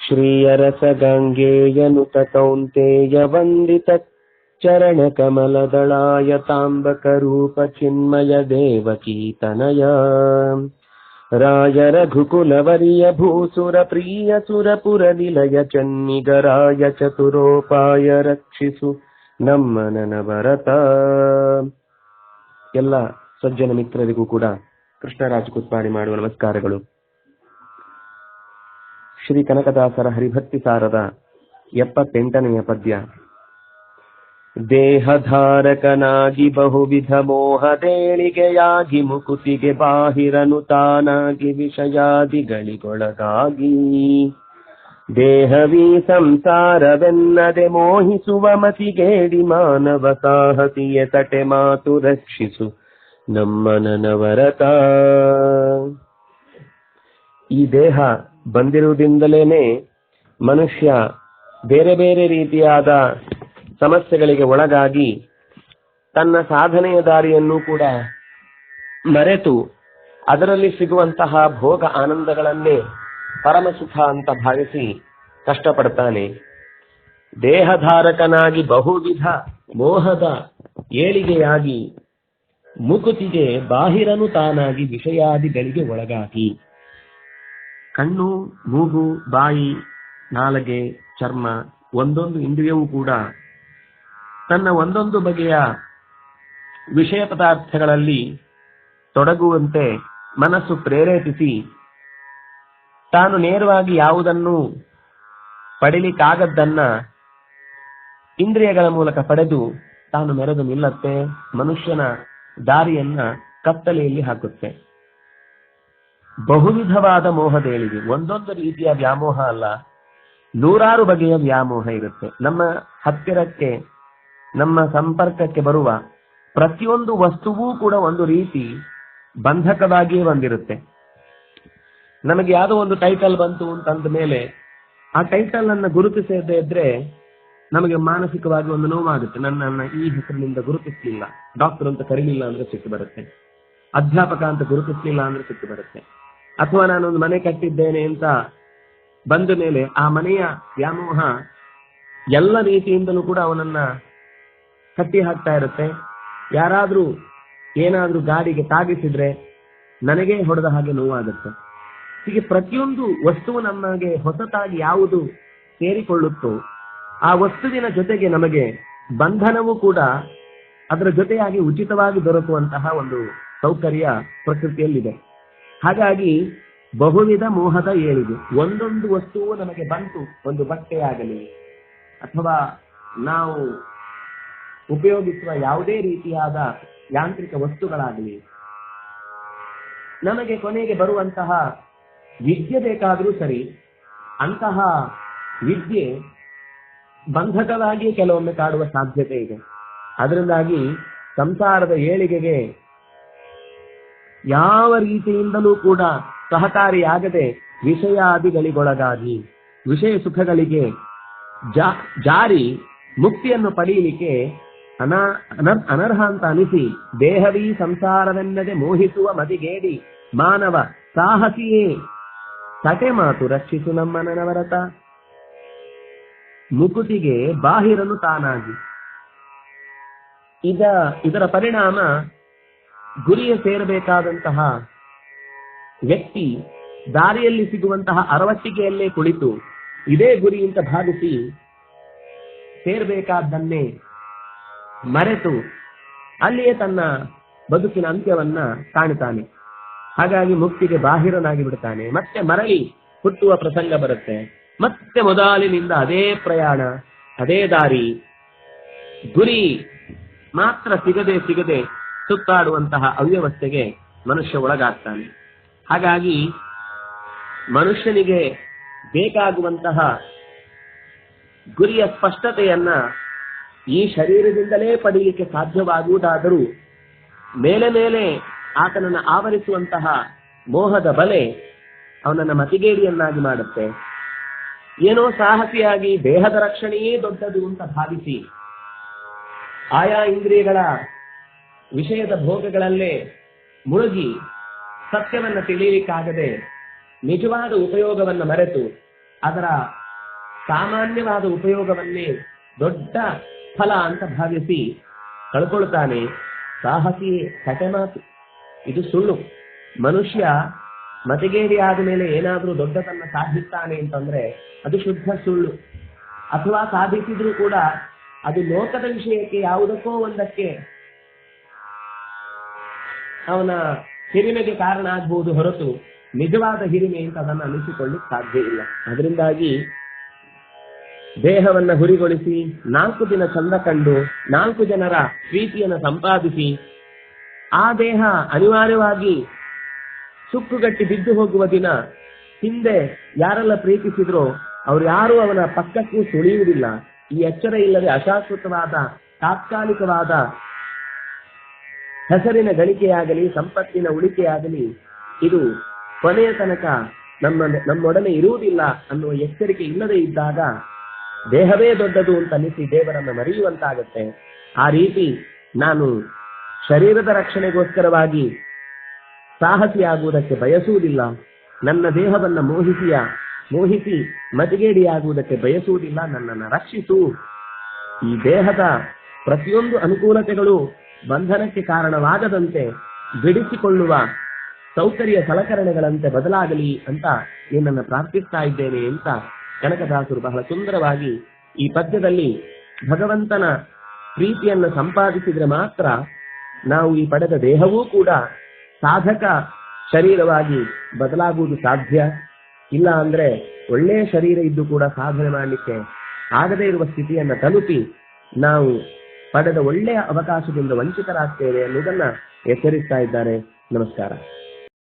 श्रियरसगङ्गेयनुत कौन्तेयवन्दित चरणकमलदळाय ताम्बकरूपचिन्मय देवकीतनय राय रघुकुलवर्य भूसुरप्रिय सुरपुरनिलय चन्निगराय ಚತುರೋಪಾಯ ರಕ್ಷಿಸು ನಮ್ಮ ನನವರತ ಎಲ್ಲ ಸಜ್ಜನ ಮಿತ್ರರಿಗೂ ಕೂಡ ಕೃಷ್ಣರಾಜ ಕುತ್ಪಾಣಿ ಮಾಡುವ ನಮಸ್ಕಾರಗಳು. ಶ್ರೀ ಕನಕದಾಸರ ಹರಿಭಕ್ತಿ ಸಾರದ ಎಪ್ಪತ್ತೆಂಟನೆಯ ಪದ್ಯ. ದೇಹಧಾರಕನಾಗಿ ಬಹುವಿಧ ಮೋಹದೇಳಿಗೆಯಾಗಿ ಮುಕುತಿಗೆ ಬಾಹಿರನು ತಾನಾಗಿ ವಿಷಯಾದಿಗಳಿಗೊಳಗಾಗಿ. ದೇಹವೀ ಸಂಸಾರವೆನ್ನದೆ ಮೋಹಿಸುವ ಮತಿಗೇಡಿ ಮಾನವ ಸಾಹಸಿಯ ತಟೆ ಮಾತು ರಕ್ಷಿಸು. ನಮ್ಮ ನನವರತ ಈ ದೇಹ ಬಂದಿರುವುದರಿಂದಲೇನೆ ಮನುಷ್ಯ ಬೇರೆ ಬೇರೆ ರೀತಿಯಾದ ಸಮಸ್ಯೆಗಳಿಗೆ ಒಳಗಾಗಿ ತನ್ನ ಸಾಧನೆಯ ದಾರಿಯನ್ನು ಕೂಡ ಮರೆತು ಅದರಲ್ಲಿ ಸಿಗುವಂತಹ ಭೋಗ ಆನಂದಗಳನ್ನೇ ಪರಮ ಸುಖ ಅಂತ ಭಾವಿಸಿ ಕಷ್ಟಪಡ್ತಾನೆ. ದೇಹಧಾರಕನಾಗಿ ಬಹುವಿಧ ಮೋಹದ ಏಳಿಗೆಯಾಗಿ ಮುಕುತಿಗೆ ಬಾಹಿರನು ತಾನಾಗಿ ವಿಷಯಾದಿಗಳಿಗೆ ಒಳಗಾಗಿ. ಕಣ್ಣು, ಮೂಗು, ಬಾಯಿ, ನಾಲಗೆ, ಚರ್ಮ, ಒಂದೊಂದು ಇಂದ್ರಿಯವೂ ಕೂಡ ತನ್ನ ಒಂದೊಂದು ಬಗೆಯ ವಿಷಯ ಪದಾರ್ಥಗಳಲ್ಲಿ ತೊಡಗುವಂತೆ ಮನಸ್ಸು ಪ್ರೇರೇಪಿಸಿ ತಾನು ನೇರವಾಗಿ ಯಾವುದನ್ನು ಪಡಿಲಿಕ್ಕಾಗದ್ದನ್ನ ಇಂದ್ರಿಯಗಳ ಮೂಲಕ ಪಡೆದು ತಾನು ಮೆರೆದು ನಿಲ್ಲತ್ತೆ. ಮನುಷ್ಯನ ದಾರಿಯನ್ನ ಕತ್ತಲೆಯಲ್ಲಿ ಹಾಕುತ್ತೆ. ಬಹುವಿಧವಾದ ಮೋಹದೇಳಿಗೆ ಒಂದೊಂದು ರೀತಿಯ ವ್ಯಾಮೋಹ ಅಲ್ಲ, ನೂರಾರು ಬಗೆಯ ವ್ಯಾಮೋಹ ಇರುತ್ತೆ. ನಮ್ಮ ಹತ್ತಿರಕ್ಕೆ, ನಮ್ಮ ಸಂಪರ್ಕಕ್ಕೆ ಬರುವ ಪ್ರತಿಯೊಂದು ವಸ್ತುವೂ ಕೂಡ ಒಂದು ರೀತಿ ಬಂಧಕವಾಗಿಯೇ ಬಂದಿರುತ್ತೆ. ನಮಗೆ ಯಾವುದೋ ಒಂದು ಟೈಟಲ್ ಬಂತು ಅಂತಂದ ಮೇಲೆ ಆ ಟೈಟಲ್ ಅನ್ನ ಗುರುತಿಸದೇ ಇದ್ರೆ ನಮಗೆ ಮಾನಸಿಕವಾಗಿ ಒಂದು ನೋವಾಗುತ್ತೆ. ನನ್ನನ್ನ ಈ ಹೆಸರಿನಿಂದ ಗುರುತಿಸಲಿಲ್ಲ. ಡಾಕ್ಟರ್ ಅಂತ ಕರೀಲಿಲ್ಲ ಅಂದ್ರೆ ಸಿಟ್ಟು ಬರುತ್ತೆ. ಅಧ್ಯಾಪಕ ಅಂತ ಗುರುತಿಸಲಿಲ್ಲ ಅಂದ್ರೆ ಸಿಟ್ಟು ಬರುತ್ತೆ. ಅಥವಾ ನಾನೊಂದು ಮನೆ ಕಟ್ಟಿದ್ದೇನೆ ಅಂತ ಬಂದ ಮೇಲೆ ಆ ಮನೆಯ ವ್ಯಾಮೋಹ ಎಲ್ಲ ರೀತಿಯಿಂದಲೂ ಕೂಡ ಅವನನ್ನ ಕಟ್ಟಿ ಹಾಕ್ತಾ ಇರುತ್ತೆ. ಯಾರಾದ್ರೂ ಏನಾದ್ರೂ ಗಾಡಿಗೆ ತಾಗಿಸಿದ್ರೆ ನನಗೆ ಹೊಡೆದ ಹಾಗೆ ನೋವಾಗುತ್ತೆ. ಹೀಗೆ ಪ್ರತಿಯೊಂದು ವಸ್ತುವು ನಮಗೆ ಹೊಸತಾಗಿ ಯಾವುದು ಸೇರಿಕೊಳ್ಳುತ್ತೋ ಆ ವಸ್ತುವಿನ ಜೊತೆಗೆ ನಮಗೆ ಬಂಧನವೂ ಕೂಡ ಅದರ ಜೊತೆಯಾಗಿ ಉಚಿತವಾಗಿ ದೊರಕುವಂತಹ ಒಂದು ಸೌಕರ್ಯ ಪ್ರಕೃತಿಯಲ್ಲಿದೆ. ಹಾಗಾಗಿ ಬಹುವಿಧ ಮೋಹದ ಏಳಿಗೆ ಒಂದೊಂದು ವಸ್ತುವು ನಮಗೆ ಬಂತು, ಒಂದು ಬಟ್ಟೆಯಾಗಲಿ, ಅಥವಾ ನಾವು ಉಪಯೋಗಿಸುವ ಯಾವುದೇ ರೀತಿಯಾದ ಯಾಂತ್ರಿಕ ವಸ್ತುಗಳಾಗಲಿ, ನಮಗೆ ಕೊನೆಗೆ ಬರುವಂತಹ ವಿದ್ಯೆ ಬೇಕಾದರೂ ಸರಿ ಅಂತಹ ವಿದ್ಯೆ ಬಂಧಕವಾಗಿ ಕೆಲವೊಮ್ಮೆ ಕಾಡುವ ಸಾಧ್ಯತೆ ಇದೆ. ಅದರಿಂದಾಗಿ ಸಂಸಾರದ ಏಳಿಗೆಗೆ ಯಾವ ರೀತಿಯಿಂದಲೂ ಕೂಡ ಸಹಕಾರಿಯಾಗದೆ ವಿಷಯಾದಿಗಳಿಗೊಳಗಾಗಿ, ವಿಷಯ ಸುಖಗಳಿಗೆ ಜಾರಿ ಮುಕ್ತಿಯನ್ನು ಪಡೆಯಲಿಕ್ಕೆ ಅನಾ, ಅನರ್- ಅನರ್ಹ ಅಂತ ಅನಿಸಿ ದೇಹವೀ ಸಂಸಾರವೆನ್ನದೆ ಮೋಹಿಸುವ ಮದಿಗೇಡಿ ಮಾನವ ಸಾಹಸಿಯೇ. ತಟೆ ಮಾತು ರಕ್ಷಿಸು ನಮ್ಮ ನನವರತ. ಮುಕುತಿಗೆ ಬಾಹಿರನು ತಾನಾಗಿ. ಇದ ಇದರ ಪರಿಣಾಮ ಗುರಿಯ ಸೇರಬೇಕಾದಂತಹ ವ್ಯಕ್ತಿ ದಾರಿಯಲ್ಲಿ ಸಿಗುವಂತಹ ಅರವಟ್ಟಿಗೆಯಲ್ಲೇ ಕುಳಿತು ಇದೇ ಗುರಿಯಿಂದ ಭಾವಿಸಿ ಸೇರಬೇಕಾದ್ದನ್ನೇ ಮರೆತು ಅಲ್ಲಿಯೇ ತನ್ನ ಬದುಕಿನ ಅಂತ್ಯವನ್ನ ಕಾಣುತ್ತಾನೆ. ಹಾಗಾಗಿ ಮುಕ್ತಿಗೆ ಬಾಹಿರನಾಗಿ ಬಿಡುತ್ತಾನೆ ಮತ್ತೆ ಮರಳಿ ಹುಟ್ಟುವ ಪ್ರಸಂಗ ಬರುತ್ತೆ. ಮತ್ತೆ ಮೊದಲಿನಿಂದ ಅದೇ ಪ್ರಯಾಣ, ಅದೇ ದಾರಿ. ಗುರಿ ಮಾತ್ರ ಸಿಗದೆ ಸಿಗದೆ ಸುತ್ತಾಡುವಂತಹ ಅವ್ಯವಸ್ಥೆಗೆ ಮನುಷ್ಯ ಒಳಗಾಗ್ತಾನೆ. ಹಾಗಾಗಿ ಮನುಷ್ಯನಿಗೆ ಬೇಕಾಗುವಂತಹ ಗುರಿಯ ಸ್ಪಷ್ಟತೆಯನ್ನ ಈ ಶರೀರದಿಂದಲೇ ಪಡೆಯಲಿಕ್ಕೆ ಸಾಧ್ಯವಾಗುವುದಾದರೂ ಮೇಲೆ ಮೇಲೆ ಆತನನ್ನು ಆವರಿಸುವಂತಹ ಮೋಹದ ಬಲೆ ಅವನನ್ನ ಮತಿಗೇಡಿಯನ್ನಾಗಿ ಮಾಡುತ್ತೆ. ಏನೋ ಸಾಹಸಿಯಾಗಿ ದೇಹದ ರಕ್ಷಣೆಯೇ ದೊಡ್ಡದು ಅಂತ ಭಾವಿಸಿ ಆಯಾ ಇಂದ್ರಿಯಗಳ ವಿಷಯದ ಭೋಗಗಳಲ್ಲೇ ಮುಳುಗಿ ಸತ್ಯವನ್ನ ತಿಳಿಯಲಿಕ್ಕಾಗದೆ ನಿಜವಾದ ಉಪಯೋಗವನ್ನು ಮರೆತು ಅದರ ಸಾಮಾನ್ಯವಾದ ಉಪಯೋಗವನ್ನೇ ದೊಡ್ಡ ಫಲ ಅಂತ ಭಾವಿಸಿ ಕಳ್ಕೊಳ್ತಾನೆ. ಸಾಹಸಿ ಕಟಮಾತು ಇದು ಸುಳ್ಳು. ಮನುಷ್ಯ ಮತಗೇರಿ ಆದ ಮೇಲೆ ಏನಾದ್ರೂ ದೊಡ್ಡದನ್ನ ಸಾಧಿಸ್ತಾನೆ ಅಂತಂದ್ರೆ ಅದು ಶುದ್ಧ ಸುಳ್ಳು. ಅಥವಾ ಸಾಧಿಸಿದ್ರೂ ಕೂಡ ಅದು ಲೋಕದ ವಿಷಯಕ್ಕೆ ಯಾವುದಕ್ಕೋ ಒಂದಕ್ಕೆ ಅವನ ಹಿರಿಮೆಗೆ ಕಾರಣ ಆಗ್ಬಹುದು ಹೊರತು ನಿಜವಾದ ಹಿರಿಮೆ ಅಂತ ಅದನ್ನು ಅನಿಸಿಕೊಳ್ಳಿಕ್ ಸಾಧ್ಯ ಇಲ್ಲ. ಅದರಿಂದಾಗಿ ದೇಹವನ್ನ ಹುರಿಗೊಳಿಸಿ ನಾಲ್ಕು ದಿನ ಚಂದ ಕಂಡು ನಾಲ್ಕು ಜನರ ಪ್ರೀತಿಯನ್ನು ಸಂಪಾದಿಸಿ ಆ ದೇಹ ಅನಿವಾರ್ಯವಾಗಿ ಸುಕ್ಕುಗಟ್ಟಿ ಬಿದ್ದು ಹೋಗುವ ದಿನ ಹಿಂದೆ ಯಾರೆಲ್ಲ ಪ್ರೀತಿಸಿದ್ರೋ ಅವ್ರು ಯಾರು ಅವನ ಪಕ್ಕಕ್ಕೂ ಸುಳಿಯುವುದಿಲ್ಲ. ಈ ಎಚ್ಚರ ಇಲ್ಲದೆ ಅಶಾಶ್ವತವಾದ, ತಾತ್ಕಾಲಿಕವಾದ ಹೆಸರಿನ ಗಳಿಕೆಯಾಗಲಿ, ಸಂಪತ್ತಿನ ಉಳಿಕೆಯಾಗಲಿ, ಇದು ಕೊನೆಯ ತನಕ ನಮ್ಮ ನಮ್ಮೊಡನೆ ಇರುವುದಿಲ್ಲ ಅನ್ನುವ ಎಚ್ಚರಿಕೆ ಇಲ್ಲದೆ ಇದ್ದಾಗ ದೇಹವೇ ದೊಡ್ಡದು ಅಂತ ಅನ್ನಿಸಿ ದೇವರನ್ನ ಮರೆಯುವಂತಾಗತ್ತೆ. ಆ ರೀತಿ ನಾನು ಶರೀರದ ರಕ್ಷಣೆಗೋಸ್ಕರವಾಗಿ ಸಾಹಸಿಯಾಗುವುದಕ್ಕೆ ಬಯಸುವುದಿಲ್ಲ. ನನ್ನ ದೇಹವನ್ನ ಮೋಹಿಸಿಯ? ಮೋಹಿಸಿ ಮತಿಗೇಡಿಯಾಗುವುದಕ್ಕೆ ಬಯಸುವುದಿಲ್ಲ. ನನ್ನನ್ನು ರಕ್ಷಿಸು. ಈ ದೇಹದ ಪ್ರತಿಯೊಂದು ಅನುಕೂಲತೆಗಳು ಬಂಧನಕ್ಕೆ ಕಾರಣವಾಗದಂತೆ ಬಿಡಿಸಿಕೊಳ್ಳುವ ಸೌಕರ್ಯ ಸಲಕರಣೆಗಳಂತೆ ಬದಲಾಗಲಿ ಅಂತ ನಿನ್ನನ್ನು ಪ್ರಾರ್ಥಿಸ್ತಾ ಇದ್ದೇನೆ ಅಂತ ಕನಕದಾಸರು ಬಹಳ ಸುಂದರವಾಗಿ ಈ ಪದ್ಯದಲ್ಲಿ ಭಗವಂತನ ಪ್ರೀತಿಯನ್ನು ಸಂಪಾದಿಸಿದ್ರೆ ಮಾತ್ರ ನಾವು ಈ ಪಡೆದ ದೇಹವೂ ಕೂಡ ಸಾಧಕ ಶರೀರವಾಗಿ ಬದಲಾಗುವುದು ಸಾಧ್ಯ? ಇಲ್ಲ ಅಂದ್ರೆ ಒಳ್ಳೆಯ ಶರೀರ ಇದ್ದು ಕೂಡ ಸಾಧನೆ ಮಾಡಲಿಕ್ಕೆ ಆಗದೇ ಇರುವ ಸ್ಥಿತಿಯನ್ನು ತಲುಪಿ ನಾವು ಪಡೆದ ಒಳ್ಳೆಯ ಅವಕಾಶದಿಂದ ವಂಚಿತರಾಗ್ತೇವೆ ಅನ್ನುವುದನ್ನ ಎಚ್ಚರಿಸ್ತಾ ಇದ್ದಾರೆ. ನಮಸ್ಕಾರ.